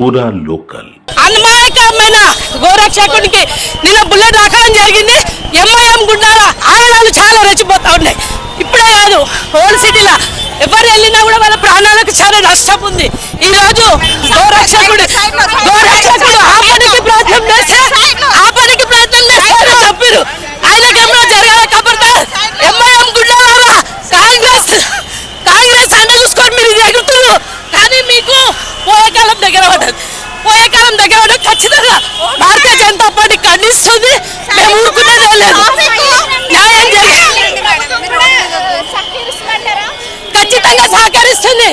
పూరా లోకల్. అన్మాయకమైన గోరక్షకుడికి నిన్న బుల్లెట్ రకం జరిగింది. ఎంఐఎం గుండాల ఆగడాలు చాలా రెచ్చిపోతా ఉన్నాయి. ఇప్పుడే కాదు హోల్ సిటీలో ఎవరు వెళ్ళినా కూడా వాళ్ళ ప్రాణాలకు చాలా నష్టం ఉంది. ఈ రోజు పోయే దగ్గర ఖచ్చితంగా భారతీయ జనతా పార్టీ ఖండిస్తుంది. మేము ఊరుకునేదే లేదు. న్యాయం ఖచ్చితంగా సహకరిస్తుంది.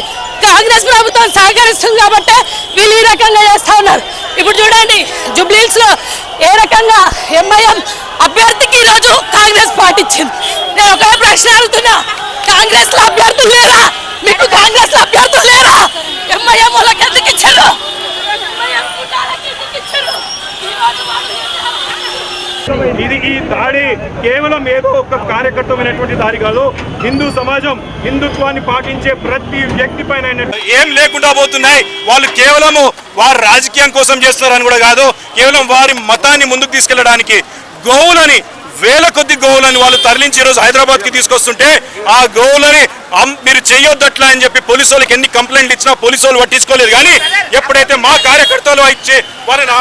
కాంగ్రెస్ ప్రభుత్వం సహకరిస్తుంది కాబట్టి వీళ్ళు ఈ రకంగా చేస్తా ఉన్నారు. ఇప్పుడు చూడండి జుబ్లీల్స్లో ఏ రకంగా ఎంఐఎం అభ్యర్థికి ఈరోజు కాంగ్రెస్ పార్టీ ఇచ్చింది. నేను ఒకే ప్రశ్న అడుగుతున్నా. కాంగ్రెస్లో అభ్యర్థులు లేరా? మీకు కాంగ్రెస్లో అభ్యర్థులు లేరా? ఎంఐఎం వాళ్ళకి ఎందుకు ఇచ్చారు ఎంఐఎం కుటాలకి ఎందుకు ఇచ్చారు ఈరోజు వాళ్ళు ఇది ఈ దాడి కేవలం ఏదో ఒక కార్యకర్తమైనటువంటి దాడి కాదు. హిందూ సమాజం హిందుత్వాన్ని పాటించే ప్రతి వ్యక్తి పైన ఏం లేకుండా పోతున్నాయి. వాళ్ళు కేవలము వారి రాజకీయం కోసం చేస్తారని కూడా కాదు కేవలం వారి మతాన్ని ముందుకు తీసుకెళ్ళడానికి గోవులని వేల కొద్ది గోవులని వాళ్ళు తరలించి ఈరోజు హైదరాబాద్కి తీసుకొస్తుంటే ఆ గోవులని మీరు చెయ్యొద్దట్లా అని చెప్పి పోలీసు వాళ్ళకి ఎన్ని కంప్లైంట్లు ఇచ్చినా పోలీసు వాళ్ళు పట్టించుకోలేదు. కానీ ఎప్పుడైతే మా కార్యకర్తలు ఇచ్చే వాళ్ళని